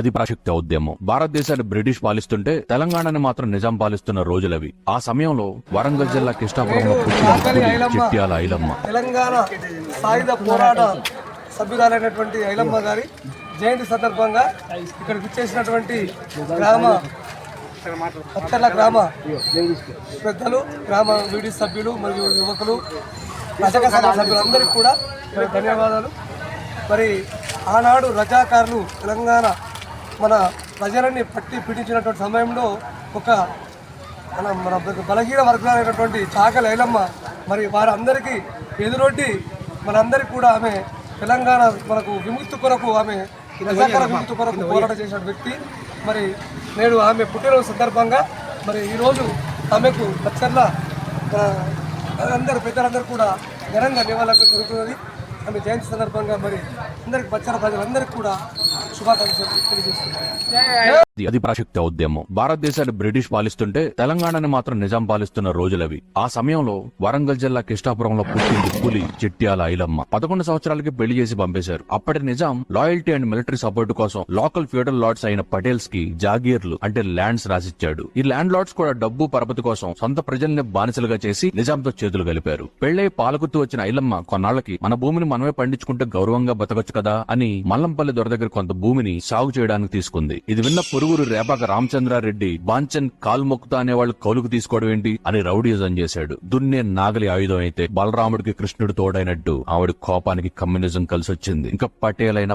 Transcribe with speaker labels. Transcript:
Speaker 1: అది ప్రాశక్తి ఉద్యమం భారతదేశాన్ని బ్రిటిష్ పాలిస్తుంటే తెలంగాణని మాత్రం నిజాం పాలిస్తున్న రోజులవి. ఆ సమయంలో వరంగల్ జిల్లా కృష్ణాపురంలో పులి చిట్యాల ఐలమ్మ.
Speaker 2: తెలంగాణ సాయుధ పోరాట సభ్యురాలైనటువంటి ఐలమ్మ గారి జయంతి సందర్భంగా ఇక్కడికి విచ్చేసినటువంటి గ్రామ పచ్చర్ల గ్రామ పెద్దలు గ్రామ వీడి సభ్యులు మరియు యువకులు రజక సభ సభ్యులందరికీ కూడా మరి ధన్యవాదాలు. మరి ఆనాడు రజాకారులు తెలంగాణ మన ప్రజలని పట్టి పీడించినటువంటి సమయంలో ఒక మన మన బలహీన వర్గాలైనటువంటి చాకలి ఐలమ్మ మరి వారందరికీ ఎదురొడ్డి మనందరికీ కూడా ఆమె తెలంగాణ మనకు విముక్తి కొరకు ఆమె రజాకార విముక్తి కొరకు పోరాటం చేసిన వ్యక్తి. మరి నేడు ఆమె పుట్టినరోజు సందర్భంగా మరి ఈరోజు ఆమెకు లక్షల అందరు పెద్దలందరూ కూడా ఘనంగా నివాళులకు జరుగుతున్నది. ఆమె జయంతి సందర్భంగా మరి అందరికి బచ్చల ప్రజలందరికీ కూడా శుభాకాంక్షలు తెలియజేస్తున్నాను
Speaker 1: అది ప్రాశక్తి ఉద్యమం భారతదేశాన్ని బ్రిటిష్ పాలిస్తుంటే తెలంగాణని మాత్రం నిజాం పాలిస్తున్న రోజులవి. ఆ సమయంలో వరంగల్ జిల్లా కిష్టాపురంలో పుట్టింది పులి చిట్యాల ఐలమ్మ. పదకొండు సంవత్సరాలకి పెళ్ళి చేసి పంపేశారు. అప్పటి Nizam loyalty and military support కోసం లోకల్ ఫ్యూడల్ లార్డ్స్ అయిన పటేల్స్కి జాగీర్లు అంటే ల్యాండ్స్ రాసిచ్చాడు. ఈ ల్యాండ్ లార్డ్స్ కూడా డబ్బు పరపతి కోసం సొంత ప్రజల్ని బానిసలుగా చేసి నిజాంతో చేతులు కలిపారు. పెళ్ళై పాలకుతూ వచ్చిన ఐలమ్మ కొన్నాళ్ళకి మన భూమిని మనమే పండించుకుంటే గౌరవంగా బతకొచ్చు కదా అని మల్లంపల్లి దొర దగ్గర కొంత భూమిని సాగు చేయడానికి తీసుకుంది. ఇది విన్న పొరుగురు రేపాక రామచంద్రారెడ్డి బాంచన్ కాల్మొక్త మొక్కుతా అనేవాళ్ళు కౌలుకు తీసుకోవడం ఏంటి అని రౌడీజం చేశాడు. దున్నే నాగలి ఆయుధం అయితే బలరాముడికి కృష్ణుడు తోడైనట్టు ఆవిడ కోపానికి కమ్యూనిజం కలిసొచ్చింది. ఇంకా పటేల్ అయిన